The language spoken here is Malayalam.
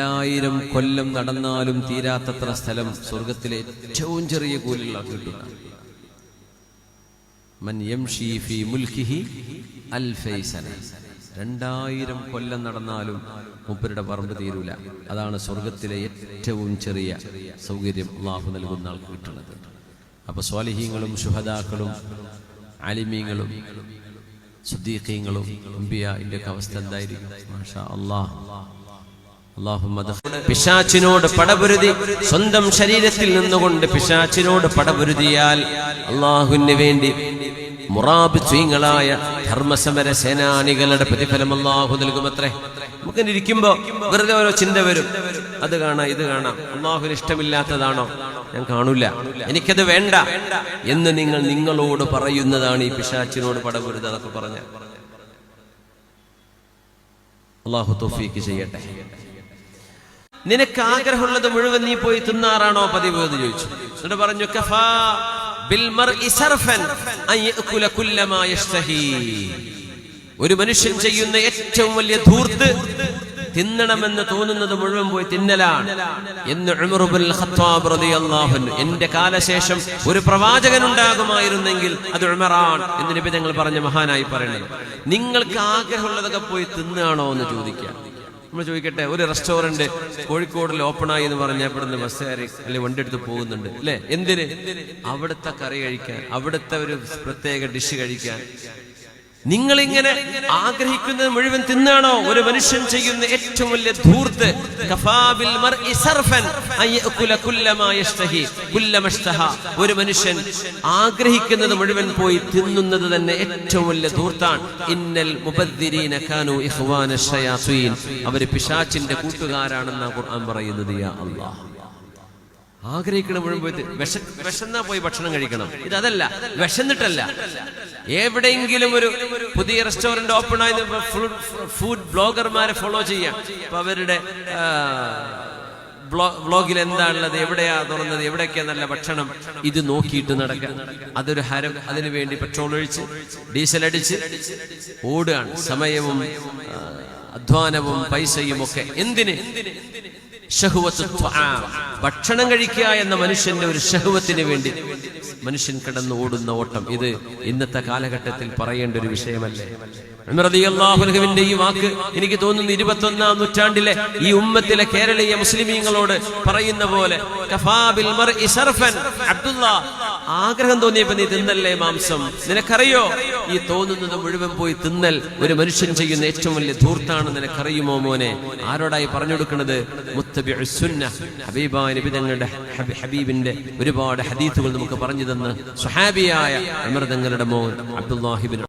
രണ്ടായിരം കൊല്ലം നടന്നാലും തീരാത്തത്ര സ്ഥലം സ്വർഗത്തിലെ ഏറ്റവും ചെറിയ കൂലിയുള്ള കിട്ടുന്ന രണ്ടായിരം കൊല്ലം നടന്നാലും മൂപ്പരുടെ പറമ്പ് തീരൂല. അതാണ് സ്വർഗത്തിലെ ഏറ്റവും ചെറിയ സൗകര്യം അള്ളാഹു നൽകുന്ന ആൾക്ക് കിട്ടുന്നത്. അപ്പൊ സ്വാലിഹീങ്ങളും ശുഹദാക്കളും അലിമീങ്ങളും സുദ്ദീഖീങ്ങളും അവസ്ഥ എന്തായിരിക്കും? മാഷാ പിശാച്ചിനോട് പടപുരുതി സ്വന്തം ശരീരത്തിൽ നിന്നുകൊണ്ട് പിശാച്ചിനോട് പടപുരുതിയാൽ അള്ളാഹുവിന് വേണ്ടി മുറാബിത്വങ്ങളായ ധർമ്മസമര സേനാനികളുടെ പ്രതിഫലം അള്ളാഹു നൽകുമത്രേ. നമുക്ക് ഇരിക്കുമ്പോ വെറുതെ ഓരോ ചിന്ത വരും. അത് കാണാം ഇത് കാണാം. അള്ളാഹുവിന് ഇഷ്ടമില്ലാത്തതാണോ? ഞാൻ കാണൂല. എനിക്കത് വേണ്ട എന്ന് നിങ്ങൾ നിങ്ങളോട് പറയുന്നതാണ് ഈ പിശാച്ചിനോട് പടപുരുത് അതൊക്കെ പറഞ്ഞ അള്ളാഹു തോഫീക്ക് ചെയ്യട്ടെ. നിനക്ക് ആഗ്രഹമുള്ളത് മുഴുവൻ നീ പോയി തിന്നാറാണോ പതിവ് എന്ന് ചോദിച്ചു. എന്നിട്ട് പറഞ്ഞു ഒരു മനുഷ്യൻ ചെയ്യുന്ന ഏറ്റവും വലിയ ധൂർത്ത് തിന്നണമെന്ന് തോന്നുന്നത് മുഴുവൻ പോയി തിന്നലാണ് എന്ന് എന്റെ കാലശേഷം ഒരു പ്രവാചകൻ ഉണ്ടാകുമായിരുന്നെങ്കിൽ അത് ഉമറാൻ എന്ന് നബി തങ്ങൾ പറഞ്ഞ മഹാനായി പറയുന്നത്. നിങ്ങൾക്ക് ആഗ്രഹമുള്ളതൊക്കെ പോയി തിന്നാണോ എന്ന് ചോദിക്കുക. നമ്മൾ ചോദിക്കട്ടെ ഒരു റെസ്റ്റോറന്റ് കോഴിക്കോടിൽ ആയി എന്ന് പറഞ്ഞ ഇവിടുന്ന് ബസ് കയറി അല്ലെങ്കിൽ വണ്ടി എടുത്ത് പോകുന്നുണ്ട് അല്ലെ? എന്തിന്? അവിടുത്തെ കറി കഴിക്കാൻ അവിടുത്തെ ഒരു പ്രത്യേക ഡിഷ് കഴിക്കാൻ. നിങ്ങൾ ഇങ്ങനെ ആഗ്രഹിക്കുന്നത് മുഴുവൻ തിന്നാണോ? ഒരു മനുഷ്യൻ ചെയ്യുന്ന ഏറ്റവും വലിയ ധൂർത്ത് ഒരു മനുഷ്യൻ ആഗ്രഹിക്കുന്നത് മുഴുവൻ പോയി തിന്നുന്നത് തന്നെ ഏറ്റവും വലിയ ധൂർത്താണ്. ഇന്നൽ അവർ പിശാചിന്റെ കൂട്ടുകാരാണെന്നാണ് ഖുർആൻ പറയുന്നത് അല്ലാഹ്. ആഗ്രഹിക്കണം മുഴുവൻ വിശ വിശന്നാ പോയി ഭക്ഷണം കഴിക്കണം. ഇത് അതല്ല വിശന്നിട്ടല്ല. എവിടെയെങ്കിലും ഒരു പുതിയ റെസ്റ്റോറന്റ് ഓപ്പൺ ആയത് ഫുഡ് ബ്ലോഗർമാരെ ഫോളോ ചെയ്യാം. അപ്പൊ അവരുടെ ബ്ലോഗിൽ എന്താണുള്ളത് എവിടെയാ തുറന്നത് എവിടെയൊക്കെയാ നല്ല ഭക്ഷണം ഇത് നോക്കിയിട്ട് നടക്കുക അതൊരു ഹരം. അതിനു വേണ്ടി പെട്രോൾ ഒഴിച്ച് ഡീസൽ അടിച്ച് ഓടുകയാണ്. സമയവും അധ്വാനവും പൈസയും ഒക്കെ. എന്തിന്. ഭക്ഷണം കഴിക്കുക എന്ന മനുഷ്യന്റെ ഒരു ഷഹുവത്തിന് വേണ്ടി മനുഷ്യൻ കിടന്ന് ഓടുന്ന ഓട്ടം. ഇത് ഇന്നത്തെ കാലഘട്ടത്തിൽ പറയേണ്ട ഒരു വിഷയമല്ലേ? റളിയല്ലാഹു ഈ വാക്ക് എനിക്ക് തോന്നുന്നു ഇരുപത്തൊന്നാം നൂറ്റാണ്ടിലെ ഈ ഉമ്മത്തിലെ കേരളീയ മുസ്ലിമീങ്ങളോട് പറയുന്ന പോലെ ആഗ്രഹം തോന്നിയപ്പോ നീ തിന്നല്ലേ മാംസം? നിനക്കറിയോ? ഈ തോന്നുന്നത് മുഴുവൻ പോയി തിന്നൽ ഒരു മനുഷ്യൻ ചെയ്യുന്ന ഏറ്റവും വലിയ ധൂർത്താണ് നിനക്കറിയുമോ മോനെ? ആരോടായി പറഞ്ഞു കൊടുക്കുന്നത്? മുത്തബിഉ സുന്ന ഹബീബായ നബി തങ്ങളുടെ ഹബീബിന്റെ ഒരുപാട് ഹദീത്തുകൾ നമുക്ക് പറഞ്ഞു തന്ന്. സുഹാബിയായ അമൃതങ്ങളുടെ മോൻ അബ്ദുല്ലാഹിബിൻ